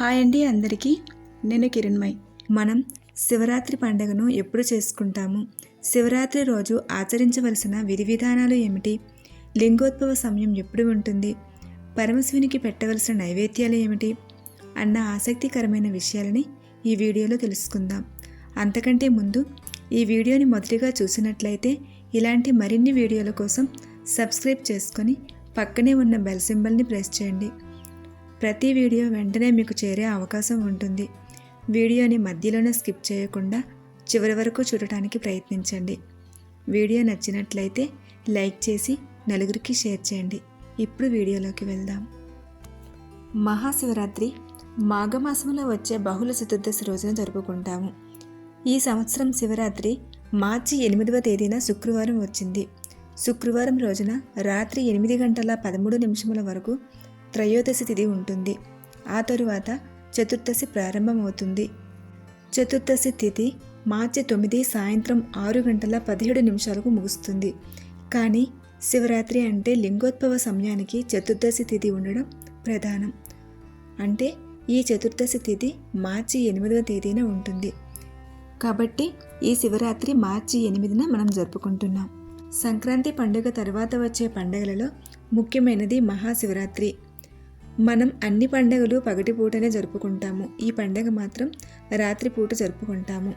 Hi అండి అందరికీ. నేను కిరణ్మయ్. మనం శివరాత్రి పండుగను ఎప్పుడు చేసుకుంటాము? శివరాత్రి రోజు ఆచరించవలసిన విధి విధానాలు ఏమిటి? లింగోద్భవ సమయం ఎప్పుడు ఉంటుంది? పరమశివునికి పెట్టవలసిన నైవేద్యాలు ఏమిటి? అన్న ఆసక్తికరమైన విషయాలని ఈ వీడియోలో తెలుసుకుందాం. అంతకంటే ముందు ఈ వీడియోని మొదటిగా చూసినట్లయితే ఇలాంటి మరిన్ని వీడియోల కోసం సబ్స్క్రైబ్ చేసుకొని పక్కనే ఉన్న బెల్ సింబల్ని ప్రెస్ చేయండి. ప్రతి వీడియో వెంటనే మీకు చేరే అవకాశం ఉంటుంది. వీడియోని మధ్యలోనే స్కిప్ చేయకుండా చివరి వరకు చూడటానికి ప్రయత్నించండి. వీడియో నచ్చినట్లయితే లైక్ చేసి నలుగురికి షేర్ చేయండి. ఇప్పుడు వీడియోలోకి వెళ్దాం. మహాశివరాత్రి మాఘమాసంలో వచ్చే బహుళ చతుర్దశి రోజున జరుపుకుంటాము. ఈ సంవత్సరం శివరాత్రి మార్చి ఎనిమిదవ తేదీన శుక్రవారం వచ్చింది. శుక్రవారం రోజున రాత్రి ఎనిమిది గంటల పదమూడు నిమిషముల వరకు త్రయోదశి తిథి ఉంటుంది. ఆ తరువాత చతుర్దశి ప్రారంభమవుతుంది. చతుర్దశి తిథి మార్చి తొమ్మిది సాయంత్రం ఆరు గంటల పదిహేడు నిమిషాలకు ముగుస్తుంది. కానీ శివరాత్రి అంటే లింగోద్భవ సమయానికి చతుర్దశి తిథి ఉండడం ప్రధానం. అంటే ఈ చతుర్దశి తిథి మార్చి ఎనిమిదవ తేదీన ఉంటుంది. కాబట్టి ఈ శివరాత్రి మార్చి ఎనిమిదిన మనం జరుపుకుంటున్నాం. సంక్రాంతి పండుగ తర్వాత వచ్చే పండుగలలో ముఖ్యమైనది మహాశివరాత్రి. మనం అన్ని పండగలు పగటిపూటనే జరుపుకుంటాము. ఈ పండగ మాత్రం రాత్రిపూట జరుపుకుంటాము.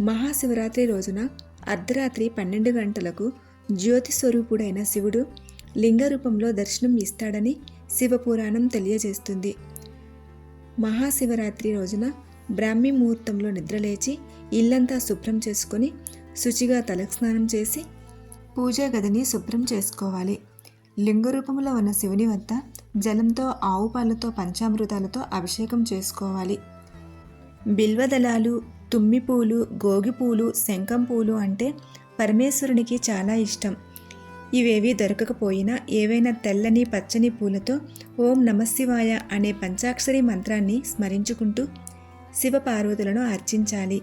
మహాశివరాత్రి రోజున అర్ధరాత్రి పన్నెండు గంటలకు జ్యోతి స్వరూపుడైన శివుడు లింగ రూపంలో దర్శనం ఇస్తాడని శివపురాణం తెలియజేస్తుంది. మహాశివరాత్రి రోజున బ్రాహ్మీ ముహూర్తంలో నిద్రలేచి ఇల్లంతా శుభ్రం చేసుకొని శుచిగా తలస్నానం చేసి పూజా గదిని శుభ్రం చేసుకోవాలి. లింగ రూపంలో ఉన్న శివుని వద్ద జలంతో ఆవు పాలతో పంచామృతాలతో అభిషేకం చేసుకోవాలి. బిల్వదళాలు తుమ్మి పూలు గోగి పూలు అంటే పరమేశ్వరునికి చాలా ఇష్టం. ఇవేవి దొరకకపోయినా ఏవైనా తెల్లని పచ్చని పూలతో ఓం నమశివాయ అనే పంచాక్షరి మంత్రాన్ని స్మరించుకుంటూ శివపార్వతులను అర్చించాలి.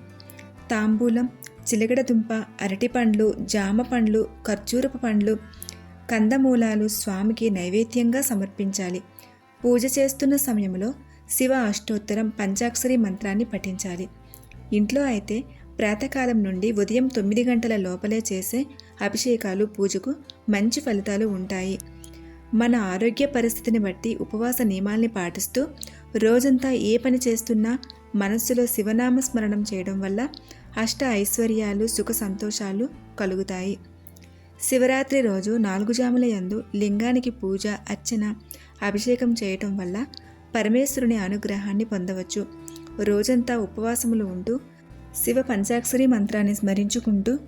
తాంబూలం చిలగడదుంప అరటిపండ్లు జామ పండ్లు ఖర్జూరపు పండ్లు కందమూలాలు స్వామికి నైవేద్యంగా సమర్పించాలి. పూజ చేస్తున్న సమయంలో శివ అష్టోత్తరం పంచాక్షరి మంత్రాన్ని పఠించాలి. ఇంట్లో అయితే ప్రాతకాలం నుండి ఉదయం తొమ్మిది గంటల లోపలే చేసే అభిషేకాలు పూజకు మంచి ఫలితాలు ఉంటాయి. మన ఆరోగ్య పరిస్థితిని బట్టి ఉపవాస నియమాల్ని పాటిస్తూ రోజంతా ఏ పని చేస్తున్నా మనస్సులో శివనామ స్మరణం చేయడం వల్ల అష్ట ఐశ్వర్యాలు సుఖ సంతోషాలు కలుగుతాయి. శివరాత్రి రోజు నాలుగు జాముల యందు లింగానికి పూజ అర్చన అభిషేకం చేయటం వల్ల పరమేశ్వరుని అనుగ్రహాన్ని పొందవచ్చు. రోజంతా ఉపవాసములు ఉంటూ శివ పంచాక్షరి మంత్రాన్ని స్మరించుకుంటూ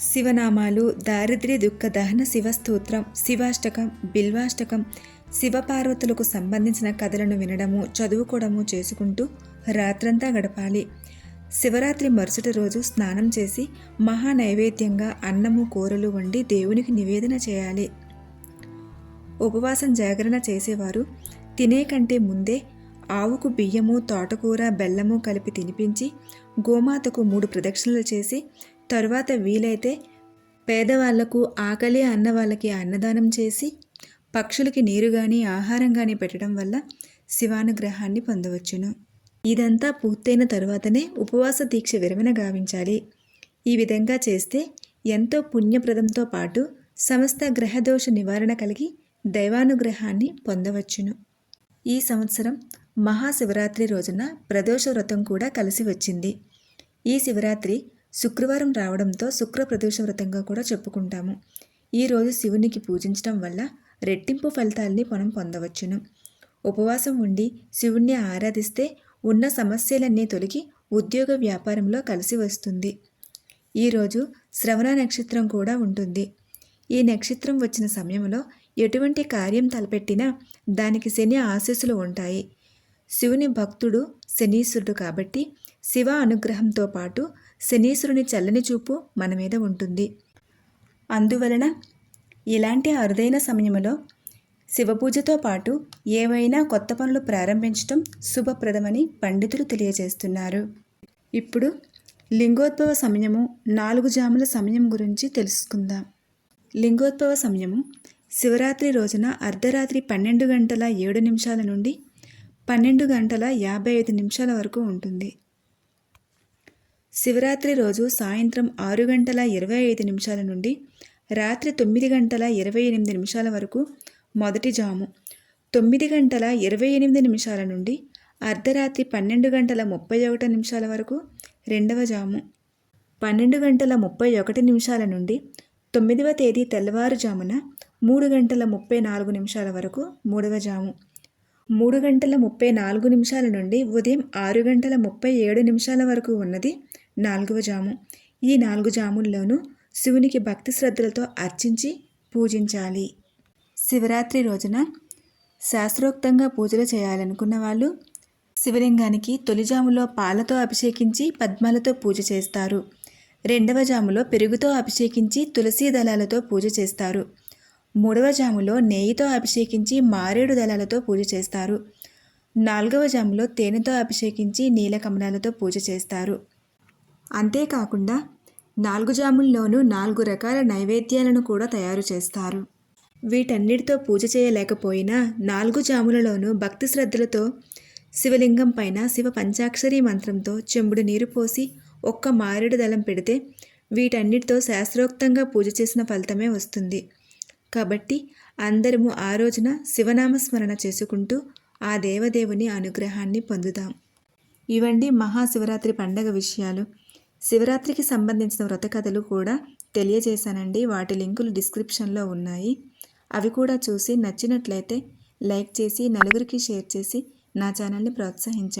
శివనామాలు దారిద్ర్య దుఃఖ దహన శివస్తోత్రం శివాష్టకం బిల్వాష్టకం శివపార్వతులకు సంబంధించిన కథలను వినడము చదువుకోవడము చేసుకుంటూ రాత్రంతా గడపాలి. శివరాత్రి మరుసటి రోజు స్నానం చేసి మహా నైవేద్యంగా అన్నము కూరలు వండి దేవునికి నివేదన చేయాలి. ఉపవాసం జాగరణ చేసేవారు తినే కంటే ముందే ఆవుకు బియ్యము తోటకూర బెల్లము కలిపి తినిపించి గోమాతకు మూడు ప్రదక్షిణలు చేసి తరువాత వీలైతే పేదవాళ్ళకు ఆకలి అన్న వాళ్ళకి అన్నదానం చేసి పక్షులకి నీరు కానీ ఆహారం కానీ పెట్టడం వల్ల శివానుగ్రహాన్ని పొందవచ్చును. ఇదంతా పూర్తయిన తరువాతనే ఉపవాస దీక్ష విరమణ గావించాలి. ఈ విధంగా చేస్తే ఎంతో పుణ్యప్రదంతో పాటు సమస్త గ్రహదోష నివారణ కలిగి దైవానుగ్రహాన్ని పొందవచ్చును. ఈ సంవత్సరం మహాశివరాత్రి రోజున ప్రదోష వ్రతం కూడా కలిసి వచ్చింది. ఈ శివరాత్రి శుక్రవారం రావడంతో శుక్ర ప్రదోష వ్రతంగా కూడా చెప్పుకుంటాము. ఈరోజు శివునికి పూజించడం వల్ల రెట్టింపు ఫలితాల్ని మనం పొందవచ్చును. ఉపవాసం ఉండి శివుణ్ణి ఆరాధిస్తే ఉన్న సమస్యలన్నీ తొలగి ఉద్యోగ వ్యాపారంలో కలిసి వస్తుంది. ఈరోజు శ్రవణ నక్షత్రం కూడా ఉంటుంది. ఈ నక్షత్రం వచ్చిన సమయంలో ఎటువంటి కార్యం తలపెట్టినా దానికి శని ఆశీస్సులు ఉంటాయి. శివుని భక్తుడు శనీశ్వరుడు కాబట్టి శివ అనుగ్రహంతో పాటు శనీశ్వరుని చల్లని చూపు మన మీద ఉంటుంది. అందువలన ఇలాంటి అరుదైన సమయంలో శివపూజతో పాటు ఏవైనా కొత్త పనులు ప్రారంభించటం శుభప్రదమని పండితులు తెలియజేస్తున్నారు. ఇప్పుడు లింగోద్భవ సమయము నాలుగు జాముల సమయం గురించి తెలుసుకుందాం. లింగోద్భవ సమయము శివరాత్రి రోజున అర్ధరాత్రి పన్నెండు గంటల ఏడు నిమిషాల నుండి పన్నెండు గంటల యాభై ఐదు నిమిషాల వరకు ఉంటుంది. శివరాత్రి రోజు సాయంత్రం ఆరు గంటల ఇరవై ఐదు నిమిషాల నుండి రాత్రి తొమ్మిది గంటల ఇరవై ఎనిమిది నిమిషాల వరకు మొదటి జాము. తొమ్మిది గంటల ఇరవై ఎనిమిది నిమిషాల నుండి అర్ధరాత్రి పన్నెండు గంటల ముప్పై ఒకటి నిమిషాల వరకు రెండవ జాము. పన్నెండు గంటల ముప్పై ఒకటి నిమిషాల నుండి తొమ్మిదవ తేదీ తెల్లవారుజామున మూడు గంటల ముప్పై నాలుగు నిమిషాల వరకు మూడవ జాము. మూడు గంటల ముప్పై నాలుగు నిమిషాల నుండి ఉదయం ఆరు గంటల ముప్పై ఏడు నిమిషాల వరకు ఉన్నది నాలుగవ జాము. ఈ నాలుగు జాముల్లోనూ శివునికి భక్తి శ్రద్ధలతో అర్చించి పూజించాలి. శివరాత్రి రోజున శాస్త్రోక్తంగా పూజలు చేయాలనుకున్న వాళ్ళు శివలింగానికి తొలిజాములో పాలతో అభిషేకించి పద్మాలతో పూజ చేస్తారు. రెండవ జాములో పెరుగుతో అభిషేకించి తులసీ దళాలతో పూజ చేస్తారు. మూడవ జాములో నెయ్యితో అభిషేకించి మారేడు దళాలతో పూజ చేస్తారు. నాలుగవ జాములో తేనెతో అభిషేకించి నీలకమలాలతో పూజ చేస్తారు. అంతేకాకుండా నాలుగు జాముల్లోనూ నాలుగు రకాల నైవేద్యాలను కూడా తయారు చేస్తారు. వీటన్నిటితో పూజ చేయలేకపోయినా నాలుగు జాములలోనూ భక్తి శ్రద్ధలతో శివలింగం పైన శివ పంచాక్షరి మంత్రంతో చెంబుడు నీరు పోసి ఒక్క మారేడు దళం పెడితే వీటన్నిటితో శాస్త్రోక్తంగా పూజ చేసిన ఫలితమే వస్తుంది. కాబట్టి అందరము ఆ రోజున శివనామస్మరణ చేసుకుంటూ ఆ దేవదేవుని అనుగ్రహాన్ని పొందుదాం. ఇవండి మహాశివరాత్రి పండగ విషయాలు. శివరాత్రికి సంబంధించిన వ్రత కథలు కూడా తెలియజేశానండి. వాటి లింకులు డిస్క్రిప్షన్లో ఉన్నాయి. అవి కూడా చూసి నచ్చినట్లయితే లైక్ చేసి నలుగురికి షేర్ చేసి నా ఛానల్ని ప్రోత్సహించండి.